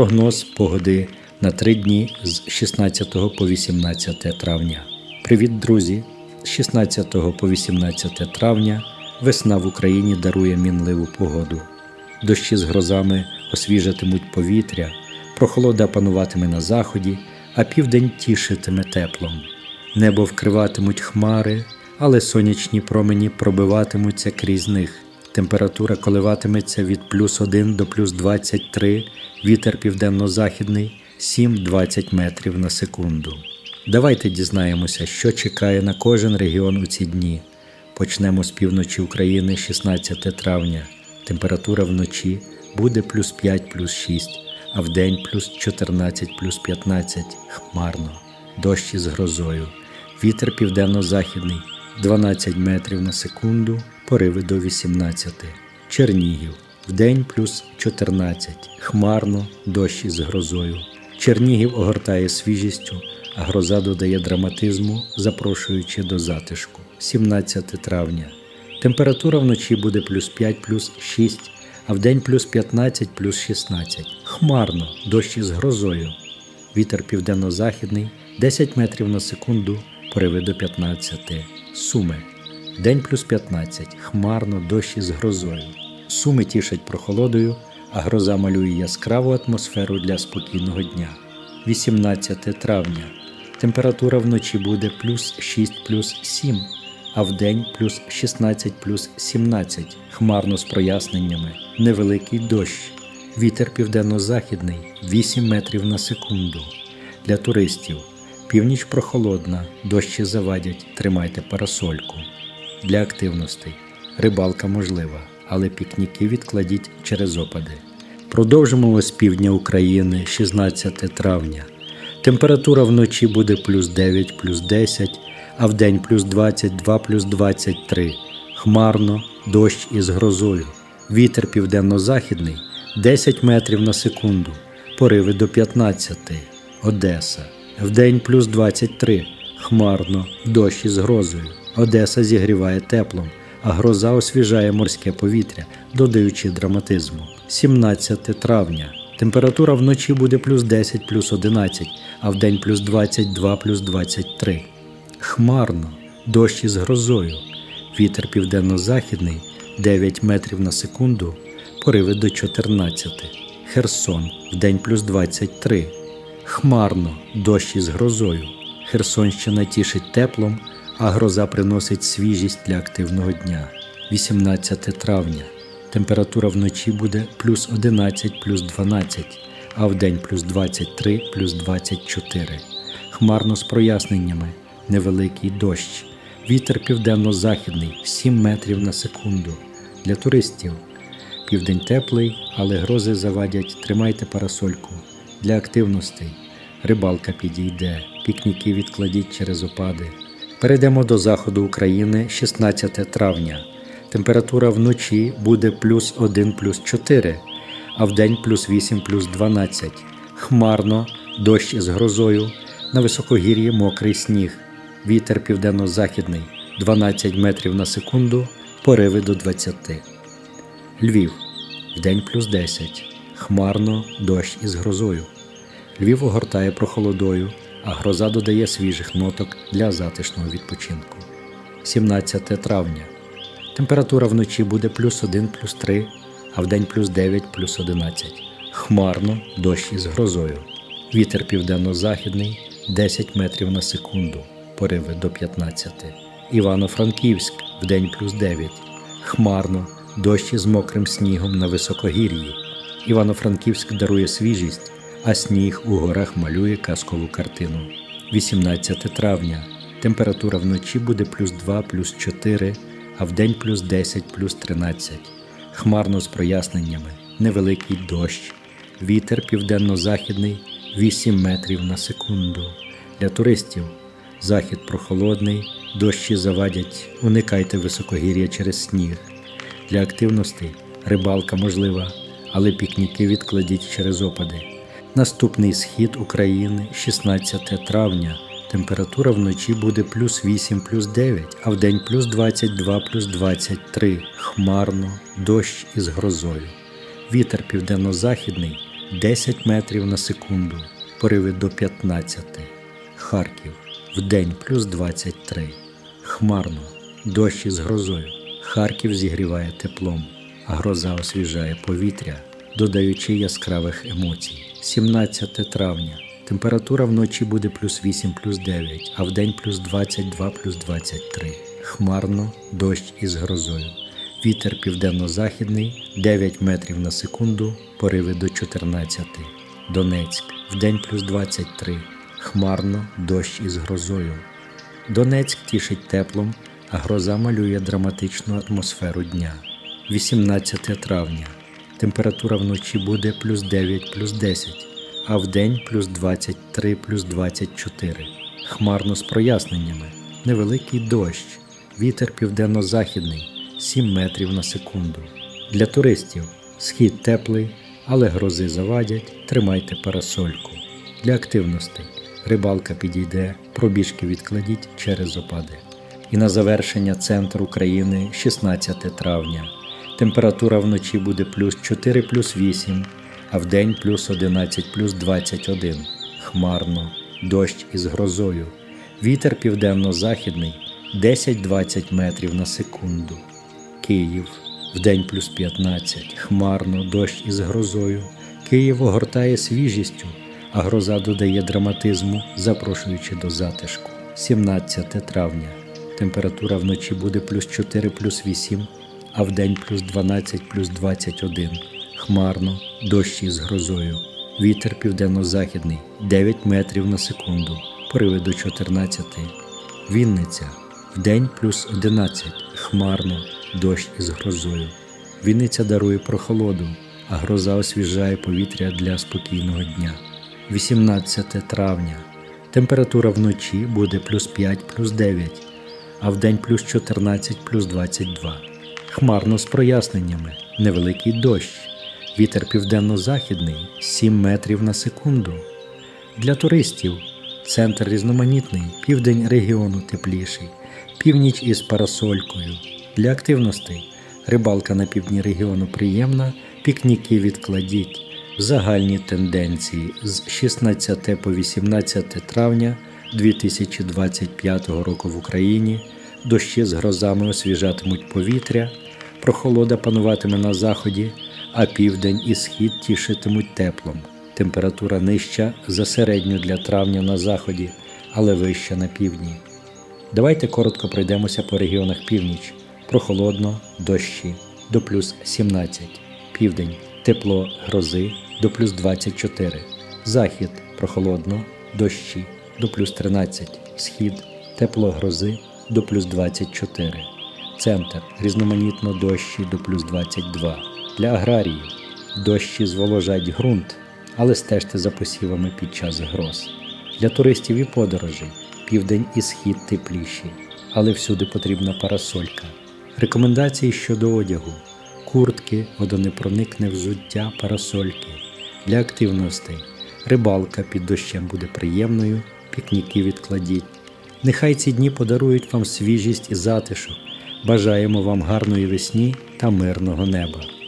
Прогноз погоди на три дні з 16 по 18 травня. Привіт, друзі! З 16 по 18 травня весна в Україні дарує мінливу погоду. Дощі з грозами освіжатимуть повітря, прохолода пануватиме на заході, а південь тішитиме теплом. Небо вкриватимуть хмари, але сонячні промені пробиватимуться крізь них. Температура коливатиметься від плюс 1 до плюс 23, вітер південно-західний 7-20 метрів на секунду. Давайте дізнаємося, що чекає на кожен регіон у ці дні. Почнемо з півночі України 16 травня. Температура вночі буде плюс 5 плюс 6, а вдень плюс 14 плюс 15 хмарно, дощ із грозою. Вітер південно-західний 12 метрів на секунду, пориви до 18. Чернігів. Вдень плюс 14. Хмарно, дощ із грозою. Чернігів огортає свіжістю, а гроза додає драматизму, запрошуючи до затишку. 17 травня. Температура вночі буде плюс 5 плюс 6, а вдень плюс 15 плюс 16. Хмарно, дощ із грозою. Вітер південно-західний 10 метрів на секунду, пориви до 15. Суми. День плюс 15. Хмарно, дощ із грозою. Суми тішать прохолодою, а гроза малює яскраву атмосферу для спокійного дня. 18 травня. Температура вночі буде плюс 6 плюс 7, а вдень плюс 16 плюс 17. Хмарно з проясненнями. Невеликий дощ. Вітер південно-західний 8 метрів на секунду. Для туристів. Північ прохолодна, дощі завадять, тримайте парасольку. Для активностей. Рибалка можлива, але пікніки відкладіть через опади. Продовжимо з півдня України 16 травня. Температура вночі буде плюс 9 плюс 10, а вдень плюс 22 плюс 23. Хмарно, дощ із грозою. Вітер південно-західний 10 метрів на секунду, пориви до 15. Одеса. Вдень плюс 23. Хмарно, дощ із грозою. Одеса зігріває теплом, а гроза освіжає морське повітря, додаючи драматизму. 17 травня. Температура вночі буде плюс 10 плюс 11, а вдень плюс 22 плюс 23. Хмарно, дощ із грозою. Вітер південно-західний 9 метрів на секунду, пориви до 14. Херсон вдень плюс 23. Хмарно, дощ із грозою. Херсонщина тішить теплом, а гроза приносить свіжість для активного дня. 18 травня. Температура вночі буде плюс 11 плюс 12, а вдень плюс 23 плюс 24. Хмарно з проясненнями, невеликий дощ. Вітер південно-західний 7 метрів на секунду. Для туристів. Південь теплий, але грози завадять, тримайте парасольку. Для активностей. Рибалка підійде, пікніки відкладіть через опади. Перейдемо до заходу України 16 травня. Температура вночі буде плюс 1 плюс 4, а вдень плюс 8 плюс 12. Хмарно, дощ з грозою, на високогір'ї мокрий сніг. Вітер південно-західний 12 метрів на секунду, пориви до 20. Львів. Вдень плюс 10. Хмарно, дощ із грозою. Львів огортає прохолодою, а гроза додає свіжих ноток для затишного відпочинку. 17 травня. Температура вночі буде плюс 1 плюс 3, а вдень плюс 9 плюс 11. Хмарно, дощ із грозою. Вітер південно-західний 10 метрів на секунду, пориви до 15. Івано-Франківськ вдень плюс 9. Хмарно, дощ із мокрим снігом на високогір'ї. Івано-Франківськ дарує свіжість, а сніг у горах малює казкову картину. 18 травня. Температура вночі буде плюс 2 плюс 4, а вдень плюс 10 плюс 13. Хмарно з проясненнями, невеликий дощ. Вітер південно-західний 8 метрів на секунду. Для туристів захід прохолодний, дощі завадять, уникайте високогір'я через сніг. Для активностей рибалка можлива, але пікніки відкладіть через опади. Наступний схід України 16 травня. Температура вночі буде плюс 8 плюс 9, а вдень плюс 22 плюс 23. Хмарно, дощ із грозою. Вітер південно-західний 10 метрів на секунду, пориви до 15. Харків вдень плюс 23. Хмарно, дощ із грозою. Харків зігріває теплом, а гроза освіжає повітря, додаючи яскравих емоцій. 17 травня. Температура вночі буде плюс 8 плюс 9, а вдень плюс 22 плюс 23. Хмарно, дощ із грозою. Вітер південно-західний 9 метрів на секунду, пориви до 14. Донецьк вдень плюс 23. Хмарно, дощ із грозою. Донецьк тішить теплом, а гроза малює драматичну атмосферу дня. 18 травня. Температура вночі буде плюс 9 плюс 10, а вдень плюс 23 плюс 24. Хмарно з проясненнями. Невеликий дощ. Вітер південно-західний 7 метрів на секунду. Для туристів схід теплий, але грози завадять. Тримайте парасольку. Для активностей рибалка підійде, пробіжки відкладіть через опади. І на завершення центр України 16 травня. Температура вночі буде плюс 4 плюс 8, а вдень плюс 11 плюс 21. Хмарно, дощ із грозою. Вітер південно-західний 10-20 метрів на секунду. Київ вдень плюс 15, хмарно, дощ із грозою. Київ огортає свіжістю, а гроза додає драматизму, запрошуючи до затишку. 17 травня. Температура вночі буде плюс 4 плюс 8, а вдень плюс 12 плюс 21. Хмарно, дощ із грозою. Вітер південно-західний 9 метрів на секунду, пориви до 14. Вінниця вдень плюс 11, хмарно, дощ із грозою. Вінниця дарує прохолоду, а гроза освіжає повітря для спокійного дня. 18 травня. Температура вночі буде плюс 5 плюс 9, а вдень плюс 14 плюс 22. Хмарно з проясненнями, невеликий дощ. Вітер південно-західний 7 метрів на секунду. Для туристів центр різноманітний, південь регіону тепліший, північ із парасолькою. Для активностей рибалка на півдні регіону приємна, пікніки відкладіть. Загальні тенденції з 16 по 18 травня 2025 року в Україні дощі з грозами освіжатимуть повітря, прохолода пануватиме на заході, а південь і схід тішитимуть теплом. Температура нижча за середню для травня на заході, але вища на півдні. Давайте коротко пройдемося по регіонах північ. Прохолодно, дощі до плюс 17. Південь тепло грози до плюс 24. Захід прохолодно, дощі до плюс 13. Схід тепло грози до плюс 24. Центр різноманітно дощі до плюс 22. Для аграріїв дощі зволожать ґрунт, але стежте за посівами під час гроз. Для туристів і подорожей південь і схід тепліші, але всюди потрібна парасолька. Рекомендації щодо одягу: куртки, водонепроникне взуття, парасольки. Для активностей рибалка під дощем буде приємною, пікніки відкладіть. Нехай ці дні подарують вам свіжість і затишок. Бажаємо вам гарної весні та мирного неба.